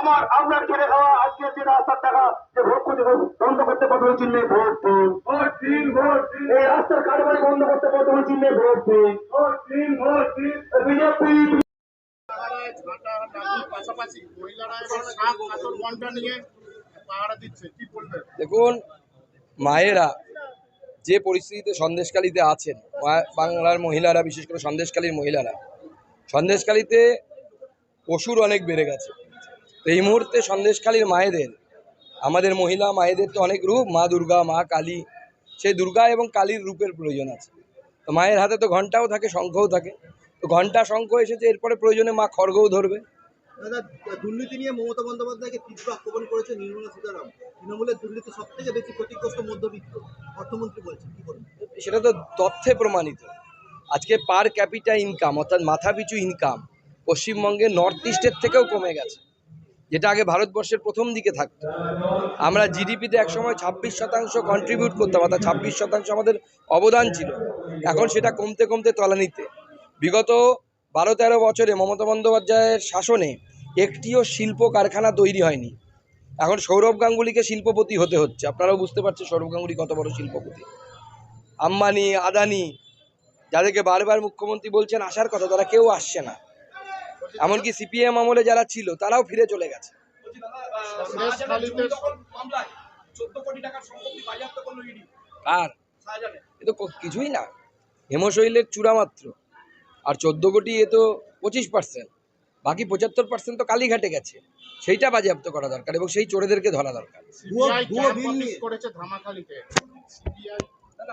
আমার আপনার ছেড়ে খাওয়া আজকে যে রাস্তার টাকা যে ভোট করতে বন্ধ করতে পথ চিহ্নে ভোট দিন ভোট দিন ভোট দিন এই রাস্তার কারবারি বন্ধ করতে পথ চিহ্নে ভোট দিন ভোট দিন ভোট দিন বিজেপি ঝাঁটা লাগুর পাশাপাশি মহিলারা এবার শাক আসল বন্টন নিয়ে দেখুন, মায়েরা যে পরিস্থিতিতে সন্দেশকালীতে আছেন বাংলার মহিলারা, বিশেষ করে সন্দেশকালীর মহিলারা সন্দেশকালীতে পশুর অনেক বেড়ে গেছে। তো এই মুহূর্তে সন্দেশকালীর মায়েদের, আমাদের মহিলা মায়েদের তো অনেক রূপ, মা দুর্গা, মা কালী সেই দুর্গা এবং কালীর রূপের প্রয়োজন আছে। তো মায়ের হাতে তো ঘন্টাও থাকে, শঙ্খও থাকে। তো ঘণ্টা শঙ্খ এসেছে, এরপরে প্রয়োজনে মা খড়গও ধরবে। দুর্নীতি নিয়ে মমতা বন্দ্যোপাধ্যায়কে তীব্র আক্রমণ করেছে নির্মলা সীতারাম। তৃণমূলের দুর্নীতি সব থেকে বেশি ক্ষতিগ্রস্ত মধ্যবিত্ত। অর্থমন্ত্রী বলছেন, কি বলবেন? সেটা তো তথ্যে প্রমাণিত। আজকে পার ক্যাপিটা ইনকাম অর্থাৎ মাথা পিছু ইনকাম পশ্চিমবঙ্গে নর্থ ইস্টের থেকেও কমে গেছে, যেটা আগে ভারতবর্ষের প্রথম দিকে থাকতো। আমরা জিডিপিতে একসময় ছাব্বিশ শতাংশ কন্ট্রিবিউট করতাম, অর্থাৎ ছাব্বিশ শতাংশ আমাদের অবদান ছিল। এখন সেটা কমতে কমতে তলানিতে। বিগত বারো তেরো বছরে মমতা বন্দ্যোপাধ্যায়ের শাসনে একটিও শিল্প কারখানা তৈরি হয়নি। এখন সৌরভ গাঙ্গুলিকে শিল্পপতি হতে হচ্ছে। আপনারাও বুঝতে পারছেন সৌরভ গাঙ্গুলি কত বড় শিল্পপতি। আম্বানি আদানি যাদেরকে বারবার মুখ্যমন্ত্রী বলছেন আসার কথা তারা কেউ আসছে না। এমনকি সিপিএম আমলে যারা ছিল তারাও ফিরে চলে গেছে। আর এ তো কিছুই না। হেমশৈলের চূড়া মাত্র আর চোদ্দ কোটি এ তো পঁচিশ পার্সেন্ট বাকি পঁচাত্তর পার্সেন্ট তো কালীঘাটে গেছে। সেইটা বাজেয়াপ্ত করা দরকার এবং সেই চোরেদেরকে ধরা দরকার।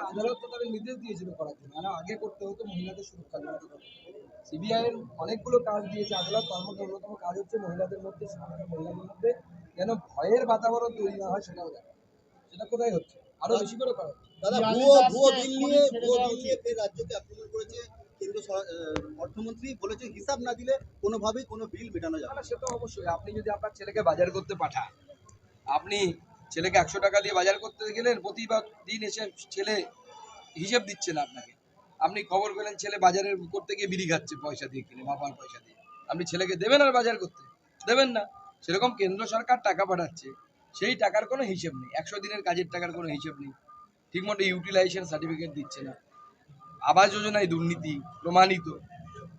আদালত তো তাদের নির্দেশ দিয়েছিল করার জন্য। আর আগে করতে হতো মহিলাদের সুরক্ষা সিবিআই এর অনেকগুলো কাজ দিয়েছে। আদালত তার মধ্যে অন্যতম কাজ হচ্ছে মহিলাদের মধ্যে মহিলাদের মধ্যে যেন ভয়ের বাতাবরণ তৈরি না হয় সেটাও দেখা। সেটা কোথায় হচ্ছে? আরও বেশি করে করা দাদা ভুয়ো ভুয়ো বিল নিয়ে ভুয়ো দেওয়া বিল নিয়ে রাজ্যকে আক্রমণ করেছে। অর্থমন্ত্রী বলেছে হিসাব না দিলে কোনোভাবেই কোনো বিল মেটানো যাবে না, সে তো অবশ্যই। আপনি যদি আপনার ছেলেকে বাজার করতে পাঠান আপনি ছেলেকে একশো টাকা দিয়ে বাজার করতে গেলেন প্রতিবার দিন এসে ছেলে হিসেব দিচ্ছে না আপনাকে। আপনি খবর পেলেন ছেলে বাজারের করতে গিয়ে বিড়ি খাচ্ছে পয়সা দিয়ে কিনে বাবার পয়সা দিয়ে। আপনি ছেলেকে দেবেন আর বাজার করতে? দেবেন না। সেরকম কেন্দ্র সরকার টাকা পাঠাচ্ছে। সেই টাকার কোনো হিসেব নেই। একশো দিনের কাজের টাকার কোনো হিসেব নেই। ঠিকমতো ইউটিলাইজেশন সার্টিফিকেট দিচ্ছে না। আবাস যোজনায় দুর্নীতি প্রমাণিত।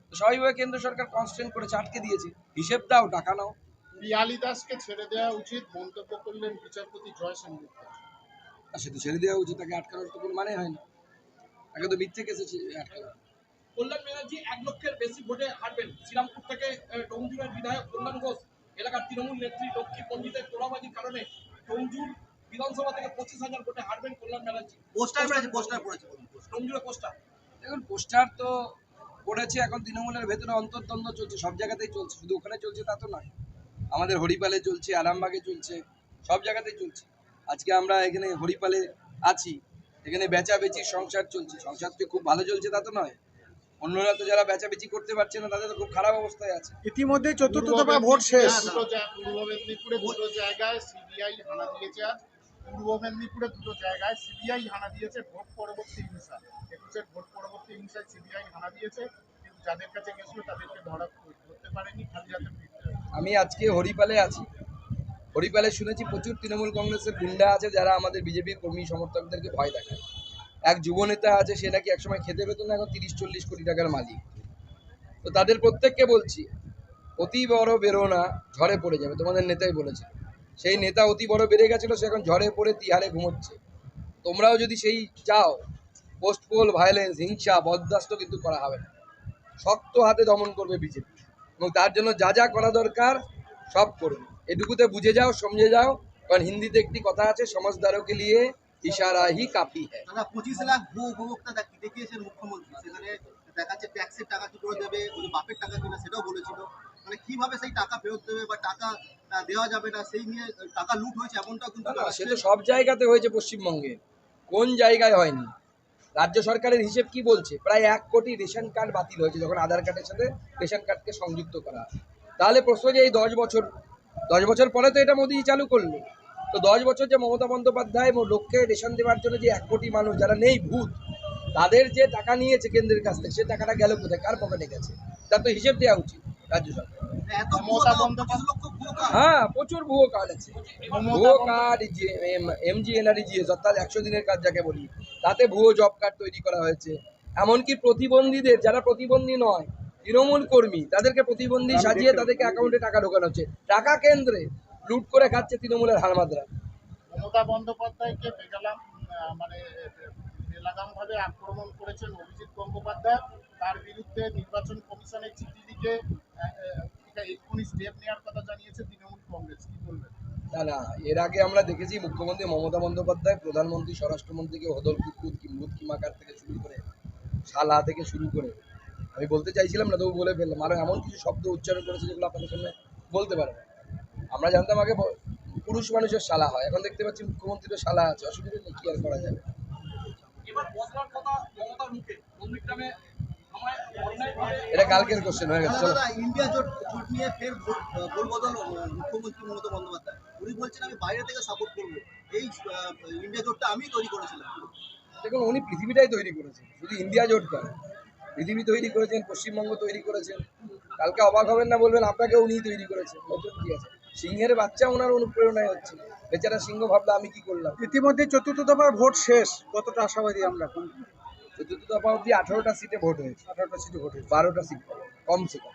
তো স্বাভাবিকভাবে কেন্দ্র সরকার কনস্ট্যান্ট করেছে আটকে দিয়েছে। হিসেব দাও টাকা নাও। পিয়ালি দাসকে ছেড়ে দেওয়া উচিত মন্তব্য করলেন বিচারপতি জয় সেনগুপ্ত। আর সে তো ছেড়ে দেওয়া উচিত তাকে আটকানোর তো কোনো মানে হয় না তাকে তো মিথ্যে কেসে আটকানো। কল্যাণ ব্যানার্জি এক লক্ষের বেশি ভোটে হারবেন। শ্রীরামপুর থেকে আহ, বিধায়ক কল্যাণ ঘোষ। এলাকার তৃণমূল নেত্রী লক্ষ্মী পণ্ডিতের তোলাবাজির কারণে টঙ্গজুর বিধানসভা থেকে পঁচিশ হাজার ভোটে হারবেন কল্যাণ ব্যানার্জি। পোস্টার পড়েছে পোস্টার পড়েছে বলুন পোস্টার দেখুন পোস্টার তো পড়েছে এখন তৃণমূলের ভেতরে অন্তর্দ্বন্দ্ব চলছে সব জায়গাতেই চলছে শুধু ওখানে চলছে তা তো নয়। আমাদের হরিপালে চলছে আরামবাগে চলছে সব জায়গাতেই চলছে। আজকে আমরা এখানে হরিপালে আছি এখানে বেচাবেচির সংসার চলছে সংসার যে খুব ভালো চলছে তা তো নয়। অন্যরা তো যারা বেচাবেচি করতে পারছে না তাদের তো খুব খারাপ অবস্থায় আছে। ইতিমধ্যে চতুর্থ দফা ভোট শেষ। পূর্ব মেদিনীপুরে দুটো জায়গায় সিবিআই হানা দিয়েছে আজ পূর্ব মেদিনীপুরে দুটো জায়গায় সিবিআই হানা দিয়েছে ভোট পরবর্তী হিংসা। একুশের ভোট পরবর্তী হিংসায় সিবিআই হানা দিয়েছে, কিন্তু যাদের কাছে গেছিল তাদেরকে ধরা ধরতে পারেনি খালি হাতে আমি আজকে হরিপালে আছি। হরিপালে শুনেছি প্রচুর তৃণমূল কংগ্রেসের গুন্ডা আছে যারা আমাদের বিজেপির কর্মী সমর্থকদেরকে ভয় দেখায়। এক যুবনেতা আছে, সে নাকি একসময় খেতে পেত না, এখন তিরিশ চল্লিশ কোটি টাকার মালিক। তো তাদের প্রত্যেককে বলছি, অতি বড় বেরো না ঝড়ে পড়ে যাবে, তোমাদের নেতাই বলেছে। সেই নেতা অতি বড় বেড়ে গেছিল, সে এখন ঝড়ে পড়ে তিহারে ঘুমোচ্ছে। তোমরাও যদি সেই চাও পোস্ট পোল ভায়োলেন্স, হিংসা, বরদাস্ত কিন্তু করা হবে না। শক্ত হাতে দমন করবে বিজেপি। এবং তার জন্য যা যা করা দরকার, সব করবে এটুকুতে বুঝে যাও, সমঝে যাও, কারণ হিন্দিতে একটি কথা আছে, সমজদারকে লিয়ে ইশারা হি কাফি দাদা, পঁচিশ লাখ ভুয়ো উপভোক্তা দেখিয়েছেন মুখ্যমন্ত্রী। সেখানে দেখাচ্ছে ট্যাক্সের টাকা কি করে দেবে বাপের টাকা কিনা সেটাও বলেছিল। কীভাবে সেই টাকা ফেরত দেবে বা টাকা দেওয়া যাবে না সেই নিয়ে টাকা লুট হয়েছে এমনটাও কিন্তু সে তো সব জায়গাতে হয়েছে পশ্চিমবঙ্গে। কোন জায়গায় হয়নি? রাজ্য সরকারের হিসেব কি বলছে? প্রায় এক কোটি রেশন কার্ড বাতিল হয়েছে যখন আধার কার্ডের সাথে রেশন কার্ডকে সংযুক্ত করা তাহলে প্রশ্ন যে এই দশ বছর দশ বছর পরে তো এটা মোদি চালু করল। তো দশ বছর যে মমতা বন্দ্যোপাধ্যায় লোককে রেশন দেওয়ার জন্য যে এক কোটি মানুষ যারা নেই ভূত তাদের যে টাকা নিয়েছে কেন্দ্রের কাছ থেকে সে টাকাটা গেল কোথায়? কার পকেটে গেছে? তার তো হিসেব দেওয়া উচিত। রাজ্য সরকার। মমতা কার্ড। হ্যাঁ প্রচুর ভুয়ো কার্ড আছে। ভুয়ো কার্ড এমজি এনআরজিএস অর্থাৎ একশো দিনের কাজ যাকে বলি তাতে ভুয়ো জব কার্ড তৈরি করা হয়েছে। এমনকি প্রতিবন্ধীদের যারা প্রতিবন্ধী নয় তৃণমূল কর্মী তাদেরকে প্রতিবন্ধী সাজিয়ে তাদেরকে অ্যাকাউন্টে টাকা ঢোকানো হচ্ছে। টাকা কেন্দ্রে লুট করে খাচ্ছে তৃণমূলের হারমাদরা মমতা বন্দ্যোপাধ্যায়কে বেগালাম আহ, মানে বেলাগাম ভাবে আক্রমণ করেছেন অভিজিৎ গঙ্গোপাধ্যায়। তার বিরুদ্ধে নির্বাচন কমিশনের চিঠি লিখে না এর আগে আমরা দেখেছি মুখ্যমন্ত্রী মমতা বন্দ্যোপাধ্যায় প্রধানমন্ত্রী স্বরাষ্ট্রমন্ত্রীকে হদল কুতকুত কিম্বুত কিমাকার থেকে শুরু করে শালা থেকে শুরু করে আমি বলতে চাইছিলাম না তবু বলে ফেললাম আরও এমন কিছু শব্দ উচ্চারণ করেছে যেগুলো আপনাদের সামনে বলতে পারব আমরা জানতাম আগে পুরুষ মানুষের শালা হয় এখন দেখতে পাচ্ছি মুখ্যমন্ত্রীরও শালা আছে অসুবিধা নেই কি আর করা যাবে এটা কালকের কোশ্চেন হয়ে গেছে চলো। ইন্ডিয়া জোট জোট নিয়ে ফের ভোট বদল মুখ্যমন্ত্রী মমতা বন্দ্যোপাধ্যায়। উনি বলছেন আমি বাইরে থেকে সাপোর্ট করব। এই ইন্ডিয়া জোটটা আমি তৈরি করেছিলাম। দেখুন উনি পৃথিবীটাই তৈরি করেছেন শুধু ইন্ডিয়া জোট কেন পৃথিবী তৈরি করেছেন পশ্চিমবঙ্গ তৈরি করেছেন। কালকে অবাক হবেন না বলবেন আপনাকে উনি তৈরি করেছেন। নতুন কি আছে? সিংহের বাচ্চা ওনার অনুপ্রেরণায় হচ্ছে। বেচারা সিংহ ভাবলো আমি কি করলাম? ইতিমধ্যে চতুর্থ দফার ভোট শেষ কতটা আশাবাদী আমরা। অবধি আঠারোটা সিটে ভোট হয়েছে। আঠারোটা সিটে ভোট। বারোটা সিট কমসে কম।